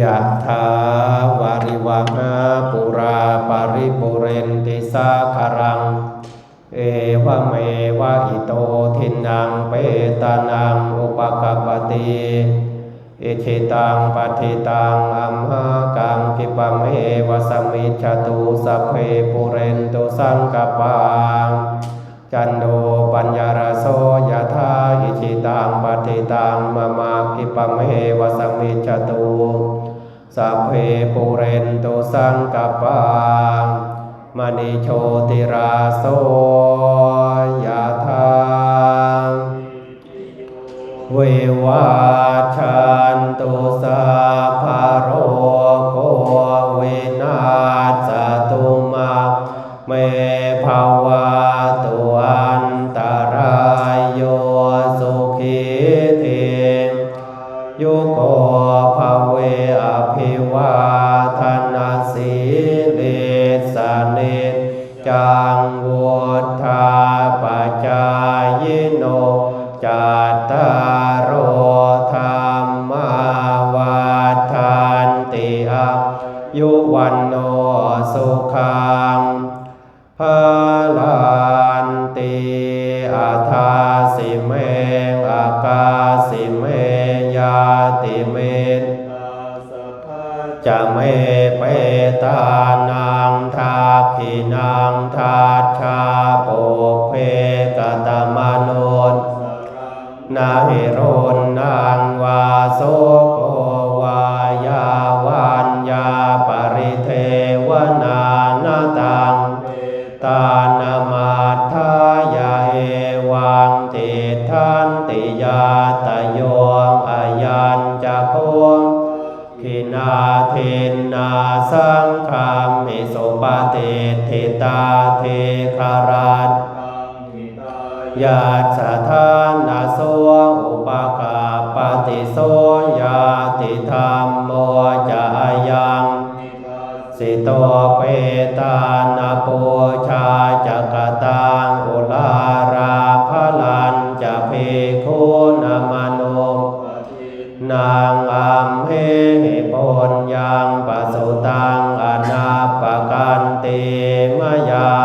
ยะถาวาริวหาปุราปาริปุเรนติสาคารัง เอวเมวะอิโตทินังเปตานังอุปกปปติอิชิตังปฏิตังอัมหากังกิปเมวะสมมิจตุสัพเพปุเรนตุสังกปาจันโดปัญญารโสยะธาอิชิตังปฏิตังมะมากิปเมวะสมมิจตุ สัพเพปุเรนตุสังกปามณีโชติราโสยะธาเววาชันตุสาภาโรโควินาศตุมาเมภาวะตุอันตรายโย โกภเวอภิวาทนาสีลิสเนจังวุธาปจายโนจัตตารโอธรรมาวัฏันติอายุวันโนสุขังพลัน เมตจะเมเปตานังทาขินังทาชาโปเพกตมโนนนาหิโรนนางวาโสโกวายาวันยาปริเทวนานาตังตานามา โคงพินาเทนนาสังคามิโสปะเตทิตาเทคารัตยาสะทานาโสอุปกาปฏิโสยาติธรรมโมจะยังสิโตเปตานาปูชาจักตังอุลาราพลันจะเพโคนามโนนาง ยังปะสุตังอนาปกันติมยา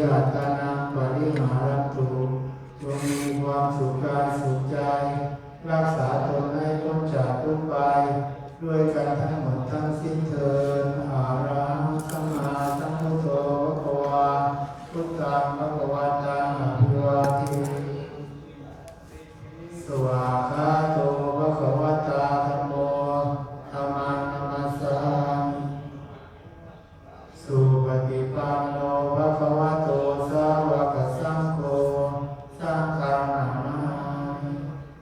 ยตานังปริหารตุจงมีความสุขกายสุขใจ รักษาตนให้พ้นจากทุกข์ไป ด้วยการทั้งหมดทั้งสิ้นเถิดอารามสัมมาสัมพุทโธภควาพุทธังภควาตางอภิวาทิสวาคาโตภควาตาธรรมโมธรรมานามัสสังสุปฏิปันโนภควา